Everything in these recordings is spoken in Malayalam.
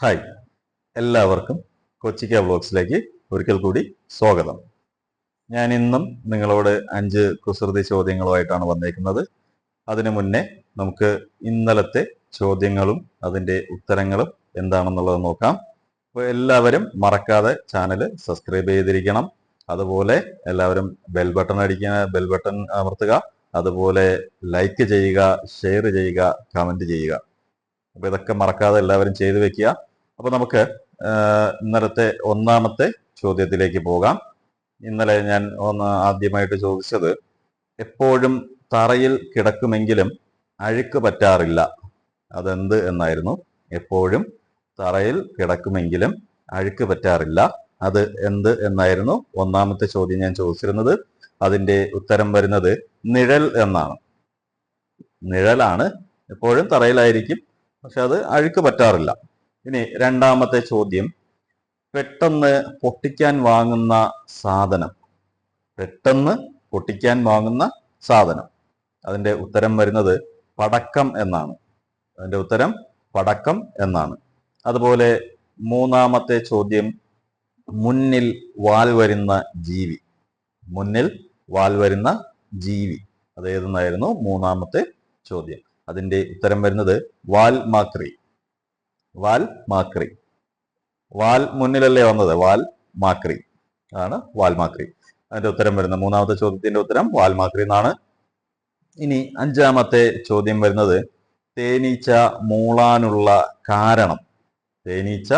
ഹായ്. എല്ലാവർക്കും കൊച്ചിക്ക വ്ലോഗ്സിലേക്ക് ഒരിക്കൽ കൂടി സ്വാഗതം. ഞാൻ ഇന്നും നിങ്ങളോട് അഞ്ച് കുസൃതി ചോദ്യങ്ങളുമായിട്ടാണ് വന്നേക്കുന്നത്. അതിനു മുന്നേ നമുക്ക് ഇന്നലത്തെ ചോദ്യങ്ങളും അതിന്റെ ഉത്തരങ്ങളും എന്താണെന്നുള്ളത് നോക്കാം. അപ്പോൾ എല്ലാവരും മറക്കാതെ ചാനൽ സബ്സ്ക്രൈബ് ചെയ്തിരിക്കണം. അതുപോലെ എല്ലാവരും ബെൽ ബട്ടൺ അടിക്കുക ബെൽ ബട്ടൺ അമർത്തുക അതുപോലെ ലൈക്ക് ചെയ്യുക ഷെയർ ചെയ്യുക കമന്റ് ചെയ്യുക. അപ്പോൾ ഇതൊക്കെ മറക്കാതെ എല്ലാവരും ചെയ്തു വെക്കുക. അപ്പൊ നമുക്ക് ഇന്നലത്തെ ഒന്നാമത്തെ ചോദ്യത്തിലേക്ക് പോകാം. ഇന്നലെ ഞാൻ ഒന്ന് ആദ്യമായിട്ട് ചോദിച്ചത് എപ്പോഴും തറയിൽ കിടക്കുമെങ്കിലും അഴുക്ക് പറ്റാറില്ല. അതെന്ത് എന്നായിരുന്നു? എപ്പോഴും തറയിൽ കിടക്കുമെങ്കിലും അഴുക്ക് പറ്റാറില്ല. അത് എന്ത് എന്നായിരുന്നു? ഒന്നാമത്തെ ചോദ്യം ഞാൻ ചോദിച്ചിരുന്നത്. അതിന്റെ ഉത്തരം വരുന്നത് നിഴൽ എന്നാണ്. നിഴലാണ് എപ്പോഴും തറയിലായിരിക്കും പക്ഷെ അത് അഴുക്ക് പറ്റാറില്ല. ഇനി രണ്ടാമത്തെ ചോദ്യം. പെട്ടെന്ന് പൊട്ടിക്കാൻ വാങ്ങുന്ന സാധനം. പെട്ടെന്ന് പൊട്ടിക്കാൻ വാങ്ങുന്ന സാധനം. അതിന്റെ ഉത്തരം വരുന്നത് പടക്കം എന്നാണ്. അതിന്റെ ഉത്തരം പടക്കം എന്നാണ്. അതുപോലെ മൂന്നാമത്തെ ചോദ്യം. മുന്നിൽ വാൽ വരുന്ന ജീവി. മുന്നിൽ വാൽ വരുന്ന ജീവി. അതേതെന്നായിരുന്നു മൂന്നാമത്തെ ചോദ്യം. അതിന്റെ ഉത്തരം വരുന്നത് വാൽ മാക്രി വാൽ മാക്രി. വാൽ മുന്നിലല്ലേ വന്നത്? വാൽ മാക്രി. ആണ് വാൽ മാക്രി. അതിന്റെ ഉത്തരം വരുന്നത് മൂന്നാമത്തെ ചോദ്യത്തിന്റെ ഉത്തരം വാൽ മാക്രി എന്നാണ്. ഇനി അഞ്ചാമത്തെ ചോദ്യം വരുന്നത് തേനീച്ച മൂളാനുള്ള കാരണം. തേനീച്ച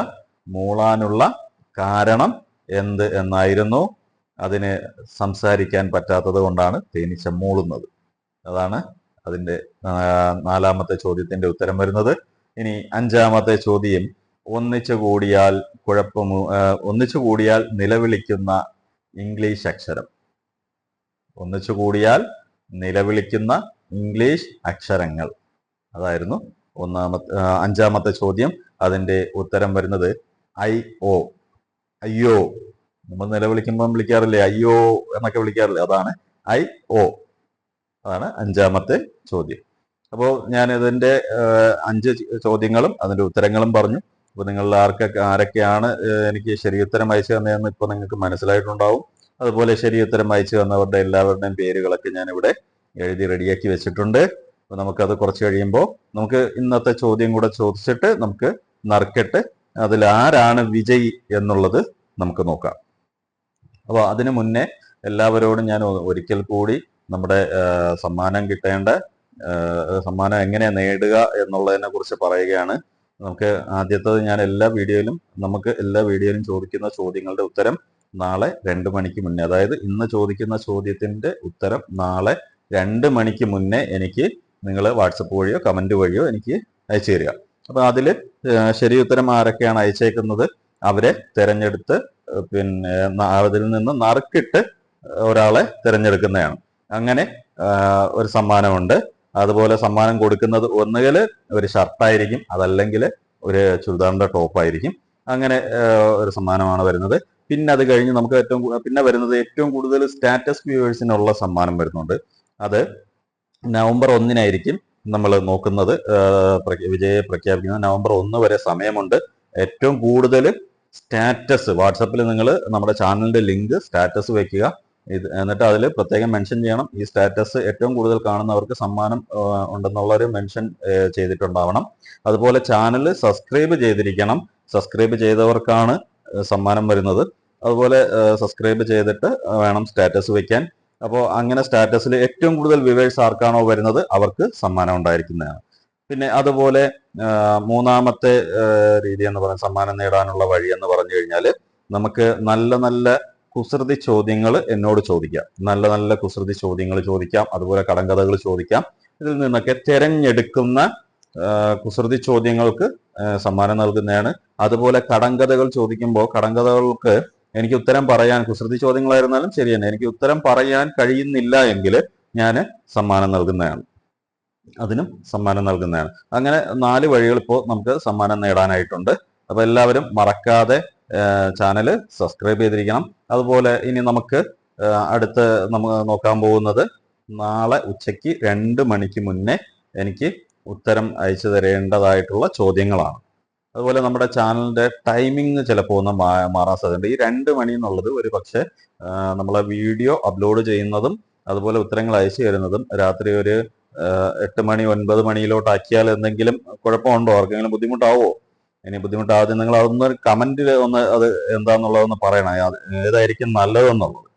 മൂളാനുള്ള കാരണം എന്ത് എന്നായിരുന്നു? അതിന് സംസാരിക്കാൻ പറ്റാത്തത് കൊണ്ടാണ് തേനീച്ച മൂളുന്നത്. അതാണ് അതിന്റെ നാലാമത്തെ ചോദ്യത്തിന്റെ ഉത്തരം വരുന്നത്. ഇനി അഞ്ചാമത്തെ ചോദ്യം. ഒന്നിച്ചു കൂടിയാൽ കുഴപ്പം ഒന്നിച്ചു കൂടിയാൽ നിലവിളിക്കുന്ന ഇംഗ്ലീഷ് അക്ഷരം. ഒന്നിച്ചു കൂടിയാൽ നിലവിളിക്കുന്ന ഇംഗ്ലീഷ് അക്ഷരങ്ങൾ. അതായിരുന്നു ഒന്നാമത്തെ അഞ്ചാമത്തെ ചോദ്യം. അതിന്റെ ഉത്തരം വരുന്നത് ഐ ഒ. അയ്യോ നമ്മൾ നിലവിളിക്കുമ്പോൾ വിളിക്കാറില്ലേ? അയ്യോ എന്നൊക്കെ വിളിക്കാറില്ലേ? അതാണ് ഐ ഒ. അതാണ് അഞ്ചാമത്തെ ചോദ്യം. അപ്പോൾ ഞാൻ ഇതിന്റെ അഞ്ച് ചോദ്യങ്ങളും അതിന്റെ ഉത്തരങ്ങളും പറഞ്ഞു. അപ്പോൾ നിങ്ങൾ ആർക്കൊക്കെ ആരൊക്കെയാണ് എനിക്ക് ശരിയുത്തരം അയച്ചു തന്നതെന്ന് ഇപ്പോൾ നിങ്ങൾക്ക് മനസ്സിലായിട്ടുണ്ടാവും. അതുപോലെ ശരിയുത്തരം അയച്ചു തന്നവരുടെ എല്ലാവരുടെയും പേരുകളൊക്കെ ഞാൻ ഇവിടെ എഴുതി റെഡിയാക്കി വെച്ചിട്ടുണ്ട്. അപ്പോൾ നമുക്കത് കുറച്ച് കഴിയുമ്പോൾ നമുക്ക് ഇന്നത്തെ ചോദ്യം കൂടെ ചോദിച്ചിട്ട് നമുക്ക് നറുക്കിട്ട് അതിൽ ആരാണ് വിജയി എന്നുള്ളത് നമുക്ക് നോക്കാം. അപ്പോൾ അതിനു മുന്നേ എല്ലാവരോടും ഞാൻ ഒരിക്കൽ കൂടി നമ്മുടെ സമ്മാനം കിട്ടേണ്ട സമ്മാനം എങ്ങനെ നേടുക എന്നുള്ളതിനെ കുറിച്ച് പറയുകയാണ്. നമുക്ക് ആദ്യത്തത് ഞാൻ എല്ലാ വീഡിയോയിലും നമുക്ക് എല്ലാ വീഡിയോയിലും ചോദിക്കുന്ന ചോദ്യങ്ങളുടെ ഉത്തരം നാളെ രണ്ട് മണിക്ക് മുന്നേ. അതായത് ഇന്ന് ചോദിക്കുന്ന ചോദ്യത്തിന്റെ ഉത്തരം നാളെ രണ്ട് മണിക്ക് മുന്നേ എനിക്ക് നിങ്ങൾ വാട്സപ്പ് വഴിയോ കമന്റ് വഴിയോ എനിക്ക് അയച്ചു തരിക. അപ്പൊ അതിൽ ശരി ഉത്തരം ആരൊക്കെയാണ് അയച്ചേക്കുന്നത്? അവരെ തെരഞ്ഞെടുത്ത് പിന്നെ അതിൽ നിന്ന് നറുക്കിട്ട് ഒരാളെ തിരഞ്ഞെടുക്കുന്നതാണ്. അങ്ങനെ ഒരു സമ്മാനമുണ്ട്. അതുപോലെ സമ്മാനം കൊടുക്കുന്നത് ഒന്നുകിൽ ഒരു ഷർട്ടായിരിക്കും അതല്ലെങ്കിൽ ഒരു ചുരിദാറിന്റെ ടോപ്പായിരിക്കും അങ്ങനെ ഒരു സമ്മാനമാണ് വരുന്നത്. പിന്നെ അത് കഴിഞ്ഞ് നമുക്ക് ഏറ്റവും പിന്നെ വരുന്നത് ഏറ്റവും കൂടുതൽ സ്റ്റാറ്റസ് വ്യൂവേഴ്സിനുള്ള സമ്മാനം വരുന്നുണ്ട്. അത് നവംബർ ഒന്നിനായിരിക്കും നമ്മൾ നോക്കുന്നത് വിജയ പ്രഖ്യാപിക്കുന്ന വിജയെ പ്രഖ്യാപിക്കുന്നത്. നവംബർ ഒന്ന് വരെ സമയമുണ്ട്. ഏറ്റവും കൂടുതൽ സ്റ്റാറ്റസ് വാട്സപ്പിൽ നിങ്ങൾ നമ്മുടെ ചാനലിന്റെ ലിങ്ക് സ്റ്റാറ്റസ് വെക്കുക. ഇത് എന്നിട്ട് അതിൽ പ്രത്യേകം മെൻഷൻ ചെയ്യണം. ഈ സ്റ്റാറ്റസ് ഏറ്റവും കൂടുതൽ കാണുന്നവർക്ക് സമ്മാനം ആ, ഉണ്ടെന്നുള്ള ഒരു മെൻഷൻ ചെയ്തിട്ടുണ്ടാവണം. അതുപോലെ ചാനൽ സബ്സ്ക്രൈബ് ചെയ്തിരിക്കണം. സബ്സ്ക്രൈബ് ചെയ്തവർക്കാണ് സമ്മാനം വരുന്നത്. അതുപോലെ സബ്സ്ക്രൈബ് ചെയ്തിട്ട് വേണം സ്റ്റാറ്റസ് വെക്കാൻ. അപ്പോൾ അങ്ങനെ സ്റ്റാറ്റസിൽ ഏറ്റവും കൂടുതൽ വിവേഴ്സ് ആർക്കാണോ വരുന്നത്? അവർക്ക് സമ്മാനം ഉണ്ടായിരിക്കുന്നതാണ്. പിന്നെ അതുപോലെ മൂന്നാമത്തെ രീതി എന്ന് പറയുന്നത് സമ്മാനം നേടാനുള്ള വഴി എന്ന് പറഞ്ഞു കഴിഞ്ഞാൽ നമുക്ക് നല്ല നല്ല കുസൃതി ചോദ്യങ്ങൾ എന്നോട് ചോദിക്കാം. നല്ല നല്ല കുസൃതി ചോദ്യങ്ങൾ ചോദിക്കാം. അതുപോലെ കടങ്കഥകൾ ചോദിക്കാം. ഇതിൽ നിന്നൊക്കെ തിരഞ്ഞെടുക്കുന്ന കുസൃതി ചോദ്യങ്ങൾക്ക് സമ്മാനം നൽകുന്നതാണ്. അതുപോലെ കടങ്കഥകൾ ചോദിക്കുമ്പോൾ കടങ്കഥകൾക്ക് എനിക്ക് ഉത്തരം പറയാൻ കുസൃതി ചോദ്യങ്ങളായിരുന്നാലും ശരി തന്നെ എനിക്ക് ഉത്തരം പറയാൻ കഴിയുന്നില്ല എങ്കിൽ ഞാൻ സമ്മാനം നൽകുന്നതാണ്. അതിനും സമ്മാനം നൽകുന്നതാണ്. അങ്ങനെ നാല് വഴികൾ ഇപ്പോൾ നമുക്ക് സമ്മാനം നേടാനായിട്ടുണ്ട്. അപ്പൊ എല്ലാവരും മറക്കാതെ ചാനൽ സബ്സ്ക്രൈബ് ചെയ്തിരിക്കണം. അതുപോലെ ഇനി നമുക്ക് അടുത്ത് നമ്മൾ നോക്കാൻ പോകുന്നത് നാളെ ഉച്ചയ്ക്ക് രണ്ട് മണിക്ക് മുന്നേ എനിക്ക് ഉത്തരം അയച്ചു തരേണ്ടതായിട്ടുള്ള ചോദ്യങ്ങളാണ്. അതുപോലെ നമ്മുടെ ചാനലിന്റെ ടൈമിംഗ് ചിലപ്പോൾ ഒന്ന് മാറാൻ സാധ്യതയുണ്ട്. ഈ രണ്ട് മണി എന്നുള്ളത് ഒരു പക്ഷേ നമ്മളെ വീഡിയോ അപ്ലോഡ് ചെയ്യുന്നതും അതുപോലെ ഉത്തരങ്ങൾ അയച്ചു തരുന്നതും രാത്രി ഒരു എട്ട് മണി ഒൻപത് മണിയിലോട്ടാക്കിയാൽ എന്തെങ്കിലും കുഴപ്പമുണ്ടോ? ആർക്കെങ്കിലും ബുദ്ധിമുട്ടാവോ? ഇനി ബുദ്ധിമുട്ടാതെ നിങ്ങൾ അതൊന്ന് കമന്റിൽ ഒന്ന് അത് എന്താന്നുള്ളതൊന്ന് പറയണം. ഏതായിരിക്കും നല്ലതെന്നുള്ളത്.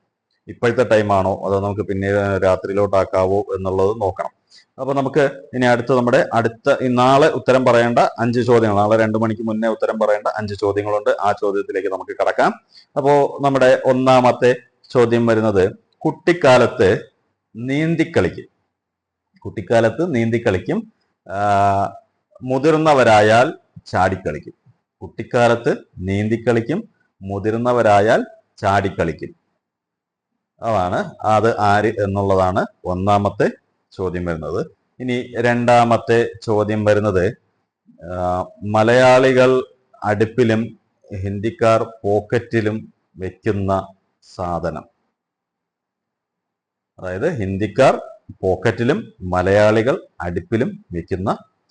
ഇപ്പോഴത്തെ ടൈമാണോ അതോ നമുക്ക് പിന്നെ രാത്രിയിലോട്ടാക്കാവോ എന്നുള്ളത് നോക്കണം. അപ്പോൾ നമുക്ക് ഇനി അടുത്ത നമ്മുടെ അടുത്ത നാളെ ഉത്തരം പറയേണ്ട അഞ്ച് ചോദ്യങ്ങൾ. നാളെ രണ്ടു മണിക്ക് മുന്നേ ഉത്തരം പറയേണ്ട അഞ്ച് ചോദ്യങ്ങളുണ്ട്. ആ ചോദ്യത്തിലേക്ക് നമുക്ക് കടക്കാം. അപ്പോൾ നമ്മുടെ ഒന്നാമത്തെ ചോദ്യം വരുന്നത് കുട്ടിക്കാലത്ത് നീന്തിക്കളിക്കും. കുട്ടിക്കാലത്ത് നീന്തിക്കളിക്കും. മുതിർന്നവരായാൽ ചാടിക്കളിക്കും. കുട്ടിക്കാലത്ത് നീന്തിക്കളിക്കും. മുതിർന്നവരായാൽ ചാടിക്കളിക്കും. അതാണ് അത് ആര് എന്നുള്ളതാണ് ഒന്നാമത്തെ ചോദ്യം വരുന്നത്. ഇനി രണ്ടാമത്തെ ചോദ്യം വരുന്നത് മലയാളികൾ അടുപ്പിലും ഹിന്ദിക്കാർ പോക്കറ്റിലും വെക്കുന്ന സാധനം. അതായത് ഹിന്ദിക്കാർ പോക്കറ്റിലും മലയാളികൾ അടുപ്പിലും വെക്കുന്ന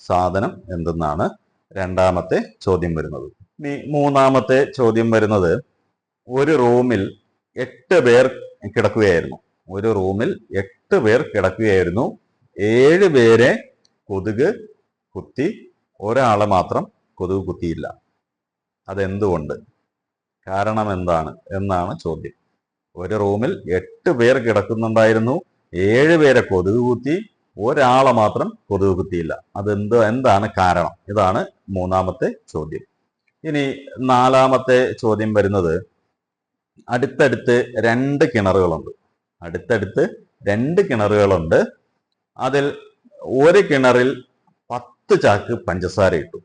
സാധനം എന്തെന്നാണ് രണ്ടാമത്തെ ചോദ്യം വരുന്നത്. ഇനി മൂന്നാമത്തെ ചോദ്യം വരുന്നത് ഒരു റൂമിൽ എട്ട് പേർ കിടക്കുകയായിരുന്നു. ഒരു റൂമിൽ എട്ട് പേർ കിടക്കുകയായിരുന്നു. ഏഴ് പേരെ കൊതുക് കുത്തി ഒരാളെ മാത്രം കൊതുക് കുത്തിയില്ല. അതെന്തുകൊണ്ട്? കാരണം എന്താണ്? എന്നാണ് ചോദ്യം. ഒരു റൂമിൽ എട്ട് പേർ കിടക്കുന്നുണ്ടായിരുന്നു. ഏഴ് പേരെ കൊതുക് കുത്തി ഒരാളെ മാത്രം കൊതുക് കുത്തിയില്ല അതെന്ത് എന്താണ് കാരണം? ഇതാണ് മൂന്നാമത്തെ ചോദ്യം. ഇനി നാലാമത്തെ ചോദ്യം വരുന്നത് അടുത്തടുത്ത് രണ്ട് കിണറുകളുണ്ട്. അടുത്തടുത്ത് രണ്ട് കിണറുകളുണ്ട്. അതിൽ ഒരു കിണറിൽ പത്ത് ചാക്ക് പഞ്ചസാര ഇട്ടു.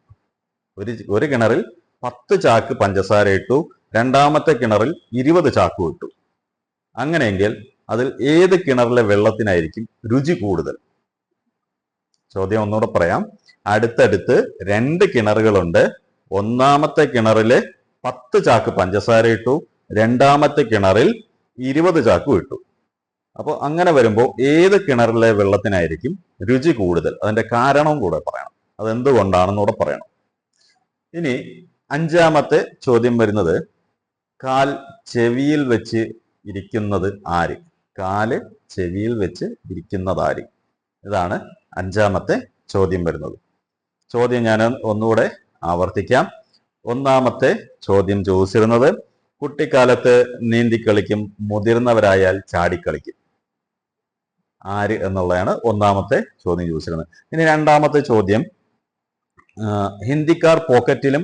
ഒരു ഒരു കിണറിൽ പത്ത് ചാക്ക് പഞ്ചസാര ഇട്ടു. രണ്ടാമത്തെ കിണറിൽ ഇരുപത് ചാക്ക് ഇട്ടു. അങ്ങനെയെങ്കിൽ അതിൽ ഏത് കിണറിലെ വെള്ളത്തിനായിരിക്കും രുചി കൂടുതൽ? ചോദ്യം ഒന്നുകൂടെ പറയാം. അടുത്തടുത്ത് രണ്ട് കിണറുകളുണ്ട്. ഒന്നാമത്തെ കിണറിൽ പത്ത് ചാക്ക് പഞ്ചസാര ഇട്ടു. രണ്ടാമത്തെ കിണറിൽ ഇരുപത് ചാക്ക് ഇട്ടു. അപ്പോൾ അങ്ങനെ വരുമ്പോൾ ഏത് കിണറിലെ വെള്ളത്തിനായിരിക്കും രുചി കൂടുതൽ? അതിന്റെ കാരണവും കൂടെ പറയണം. അത് എന്തുകൊണ്ടാണെന്ന് കൂടെ പറയണം. ഇനി അഞ്ചാമത്തെ ചോദ്യം വരുന്നത് കാൽ ചെവിയിൽ വെച്ച് ഇരിക്കുന്നത് ആര്? കാൽ ചെവിയിൽ വെച്ച് ഇരിക്കുന്നത് ആര്? ഇതാണ് അഞ്ചാമത്തെ ചോദ്യം വരുന്നത്. ചോദ്യം ഞാൻ ഒന്നുകൂടെ ആവർത്തിക്കാം. ഒന്നാമത്തെ ചോദ്യം ചോദിച്ചിരുന്നത് കുട്ടിക്കാലത്ത് നീന്തിക്കളിക്കും മുതിർന്നവരായാൽ ചാടിക്കളിക്കും ആര് എന്നുള്ളതാണ് ഒന്നാമത്തെ ചോദ്യം ചോദിച്ചിരുന്നത്. ഇനി രണ്ടാമത്തെ ചോദ്യം ഹിന്ദിക്കാർ പോക്കറ്റിലും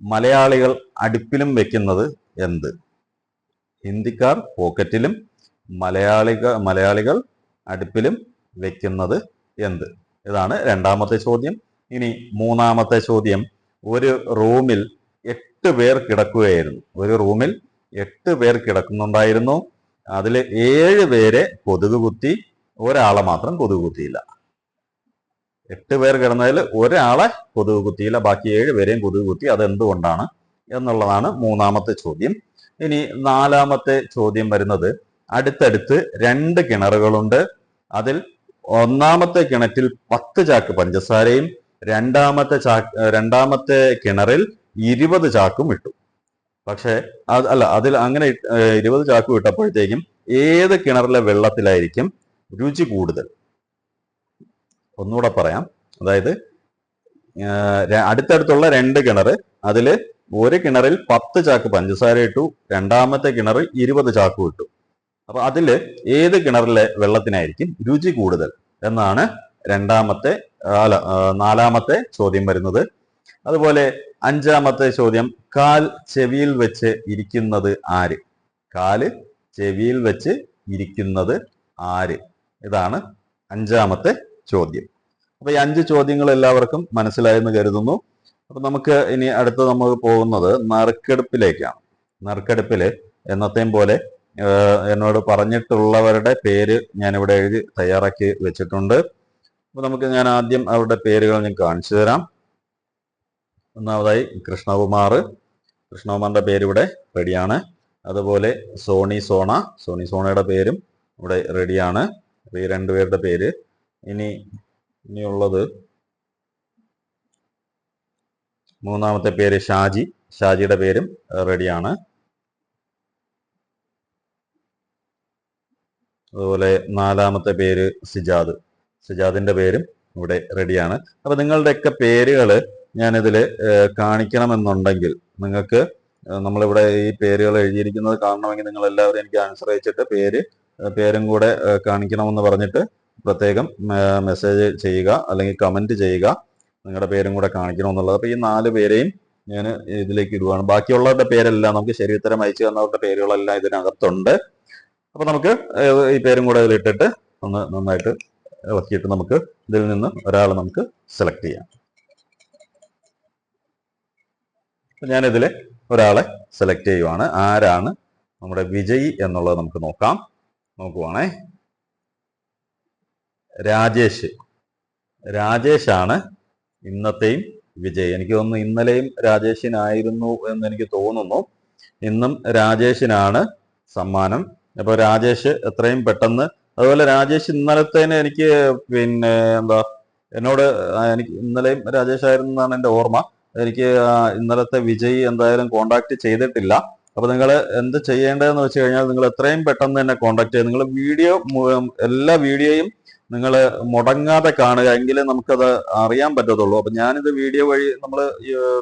മലയാളികൾ അടുപ്പിലും വെക്കുന്നത് എന്ത്? ഹിന്ദിക്കാർ പോക്കറ്റിലും മലയാളിക മലയാളികൾ അടുപ്പിലും വെക്കുന്നത് എന്ത്? ഇതാണ് രണ്ടാമത്തെ ചോദ്യം. ഇനി മൂന്നാമത്തെ ചോദ്യം. ഒരു റൂമിൽ എട്ട് പേർ കിടക്കുകയായിരുന്നു. ഒരു റൂമിൽ എട്ട് പേർ കിടക്കുന്നുണ്ടായിരുന്നു. അതിൽ ഏഴ് പേരെ കൊതുക് കുത്തി ഒരാളെ മാത്രം കൊതുക് കുത്തിയില്ല. എട്ട് പേർ കിടന്നതിൽ ഒരാളെ കൊതുക് കുത്തിയില്ല. ബാക്കി ഏഴ് പേരെയും കൊതുക് കുത്തി. അത് എന്തുകൊണ്ടാണ് എന്നുള്ളതാണ് മൂന്നാമത്തെ ചോദ്യം. ഇനി നാലാമത്തെ ചോദ്യം വരുന്നത്. അടുത്തടുത്ത് രണ്ട് കിണറുകളുണ്ട്. അതിൽ ഒന്നാമത്തെ കിണറ്റിൽ പത്ത് ചാക്ക് പഞ്ചസാരയും രണ്ടാമത്തെ ചാക്ക് രണ്ടാമത്തെ കിണറിൽ ഇരുപത് ചാക്കും ഇട്ടു. പക്ഷേ അത് അല്ല അതിൽ അങ്ങനെ ഇരുപത് ചാക്കും ഇട്ടപ്പോഴത്തേക്കും ഏത് കിണറിലെ വെള്ളത്തിലായിരിക്കും രുചി കൂടുതൽ? ഒന്നുകൂടെ പറയാം. അതായത് അടുത്തടുത്തുള്ള രണ്ട് കിണർ അതിൽ ഒരു കിണറിൽ പത്ത് ചാക്ക് പഞ്ചസാര ഇട്ടു രണ്ടാമത്തെ കിണറിൽ ഇരുപത് ചാക്കും ഇട്ടു. അപ്പൊ അതിൽ ഏത് കിണറിലെ വെള്ളത്തിനായിരിക്കും രുചി കൂടുതൽ എന്നാണ് രണ്ടാമത്തെ അല്ല നാലാമത്തെ ചോദ്യം വരുന്നത്. അതുപോലെ അഞ്ചാമത്തെ ചോദ്യം കാൽ ചെവിയിൽ വെച്ച് ഇരിക്കുന്നത് ആര്? കാൽ ചെവിയിൽ വെച്ച് ഇരിക്കുന്നത് ആര്? ഇതാണ് അഞ്ചാമത്തെ ചോദ്യം. അപ്പൊ ഈ അഞ്ച് ചോദ്യങ്ങൾ എല്ലാവർക്കും മനസ്സിലായെന്ന് കരുതുന്നു. അപ്പൊ നമുക്ക് ഇനി അടുത്ത് നമ്മൾ പോകുന്നത് നറുക്കെടുപ്പിലേക്കാണ്. നറുക്കെടുപ്പിൽ എന്നത്തെയും പോലെ എന്നോട് പറഞ്ഞിട്ടുള്ളവരുടെ പേര് ഞാൻ ഇവിടെ എഴുതി തയ്യാറാക്കി വെച്ചിട്ടുണ്ട്. അപ്പൊ നമുക്ക് ഞാൻ ആദ്യം അവരുടെ പേരുകൾ ഞാൻ കാണിച്ചു തരാം. ഒന്നാമതായി കൃഷ്ണകുമാർ. പേര് ഇവിടെ റെഡിയാണ്. അതുപോലെ സോണി സോണ. സോണി സോണയുടെ പേരും ഇവിടെ റെഡിയാണ്. ഈ രണ്ടുപേരുടെ പേര്. ഇനി ഇനിയുള്ളത് മൂന്നാമത്തെ പേര് ഷാജി. ഷാജിയുടെ പേരും റെഡിയാണ്. അതുപോലെ നാലാമത്തെ പേര് സിജാദ്. സിജാദിന്റെ പേരും ഇവിടെ റെഡിയാണ്. അപ്പൊ നിങ്ങളുടെയൊക്കെ പേരുകൾ ഞാനിതിൽ കാണിക്കണമെന്നുണ്ടെങ്കിൽ നിങ്ങൾക്ക് നമ്മളിവിടെ ഈ പേരുകൾ എഴുതിയിരിക്കുന്നത് കാണണമെങ്കിൽ നിങ്ങൾ എല്ലാവരും എനിക്ക് ആൻസർ അയച്ചിട്ട് പേര് പേരും കൂടെ കാണിക്കണമെന്ന് പറഞ്ഞിട്ട് പ്രത്യേകം മെസ്സേജ് ചെയ്യുക അല്ലെങ്കിൽ കമന്റ് ചെയ്യുക. നിങ്ങളുടെ പേരും കൂടെ കാണിക്കണമെന്നുള്ളത്. അപ്പോൾ ഈ നാല് പേരെയും ഞാൻ ഇതിലേക്ക് ഇടുവാണ്. ബാക്കിയുള്ളവരുടെ പേരെല്ലാം നമുക്ക് ശരിയുത്തരം അയച്ചു തന്നവരുടെ പേരുകളെല്ലാം ഇതിനകത്തുണ്ട്. അപ്പൊ നമുക്ക് ഈ പേരും കൂടെ ഇതിലിട്ടിട്ട് ഒന്ന് നന്നായിട്ട് ഇളക്കിയിട്ട് നമുക്ക് ഇതിൽ നിന്ന് ഒരാൾ നമുക്ക് സെലക്ട് ചെയ്യാം. ഞാനിതിൽ ഒരാളെ സെലക്ട് ചെയ്യുവാണ്. ആരാണ് നമ്മുടെ വിജയി എന്നുള്ളത് നമുക്ക് നോക്കാം. നോക്കുവാണേ. രാജേഷ്. രാജേഷ് ആണ് ഇന്നത്തെയും വിജയ്. എനിക്ക് തോന്നുന്നു ഇന്നലെയും രാജേഷിനായിരുന്നു എന്ന് എനിക്ക് തോന്നുന്നു. ഇന്നും രാജേഷിനാണ് സമ്മാനം അപ്പൊ രാജേഷ് എത്രയും പെട്ടെന്ന് അതുപോലെ രാജേഷ് ഇന്നലത്തേന് എനിക്ക് പിന്നെ എന്താ എന്നോട് എനിക്ക് ഇന്നലെയും രാജേഷ് ആയിരുന്നു എന്നാണ് എന്റെ ഓർമ്മ. എനിക്ക് ഇന്നലത്തെ വിജയ് എന്തായാലും കോണ്ടാക്ട് ചെയ്തിട്ടില്ല. അപ്പൊ നിങ്ങൾ എന്ത് ചെയ്യേണ്ടതെന്ന് വെച്ച് കഴിഞ്ഞാൽ നിങ്ങൾ എത്രയും പെട്ടെന്ന് തന്നെ കോണ്ടാക്ട് ചെയ്യുക നിങ്ങൾ വീഡിയോ എല്ലാ വീഡിയോയും നിങ്ങൾ മുടങ്ങാതെ കാണുക എങ്കിലേ നമുക്കത് അറിയാൻ പറ്റത്തുള്ളൂ. അപ്പൊ ഞാനിത് വീഡിയോ വഴി നമ്മൾ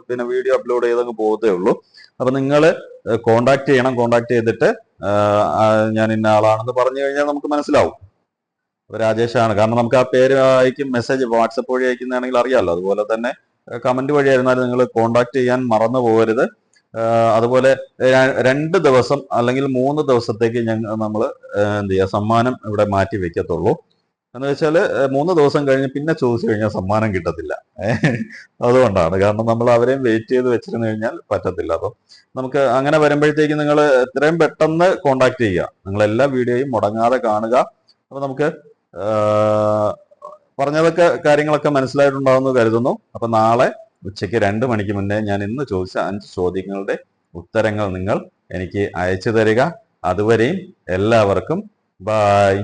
പിന്നെ വീഡിയോ അപ്ലോഡ് ചെയ്തങ്ങ് പോകത്തേ ഉള്ളൂ. അപ്പൊ നിങ്ങൾ കോണ്ടാക്ട് ചെയ്യണം. കോണ്ടാക്ട് ചെയ്തിട്ട് ഞാൻ ഇന്ന ആളാണെന്ന് പറഞ്ഞു കഴിഞ്ഞാൽ നമുക്ക് മനസ്സിലാവും. രാജേഷാണ്. കാരണം നമുക്ക് ആ പേര് അയക്കും മെസ്സേജ് വാട്സപ്പ് വഴി അയക്കുന്നതാണെങ്കിൽ അറിയാമല്ലോ അതുപോലെ തന്നെ കമന്റ് വഴി ആയിരുന്നാലും നിങ്ങൾ കോണ്ടാക്ട് ചെയ്യാൻ മറന്നു പോകരുത്. അതുപോലെ രണ്ട് ദിവസം അല്ലെങ്കിൽ മൂന്ന് ദിവസത്തേക്ക് ഞങ്ങൾ നമ്മൾ എന്ത് ചെയ്യുക സമ്മാനം ഇവിടെ മാറ്റി വെക്കത്തുള്ളൂ. എന്ന് വെച്ചാൽ മൂന്ന് ദിവസം കഴിഞ്ഞ് പിന്നെ ചോദിച്ചു കഴിഞ്ഞാൽ സമ്മാനം കിട്ടത്തില്ല. അതുകൊണ്ടാണ്. കാരണം നമ്മൾ അവരെയും വെയിറ്റ് ചെയ്ത് വെച്ചിരുന്നു കഴിഞ്ഞാൽ പറ്റത്തില്ല. അപ്പം നമുക്ക് അങ്ങനെ വരുമ്പോഴത്തേക്ക് നിങ്ങൾ എത്രയും പെട്ടെന്ന് കോണ്ടാക്ട് ചെയ്യുക. നിങ്ങൾ എല്ലാ വീഡിയോയും മുടങ്ങാതെ കാണുക. അപ്പൊ നമുക്ക് പറഞ്ഞതൊക്കെ കാര്യങ്ങളൊക്കെ മനസ്സിലായിട്ടുണ്ടാവുമെന്ന് കരുതുന്നു. അപ്പൊ നാളെ ഉച്ചയ്ക്ക് രണ്ട് മണിക്ക് മുന്നേ ഞാൻ ഇന്ന് ചോദിച്ച അഞ്ച് ചോദ്യങ്ങളുടെ ഉത്തരങ്ങൾ നിങ്ങൾ എനിക്ക് അയച്ചു തരിക. അതുവരെയും എല്ലാവർക്കും ബായ്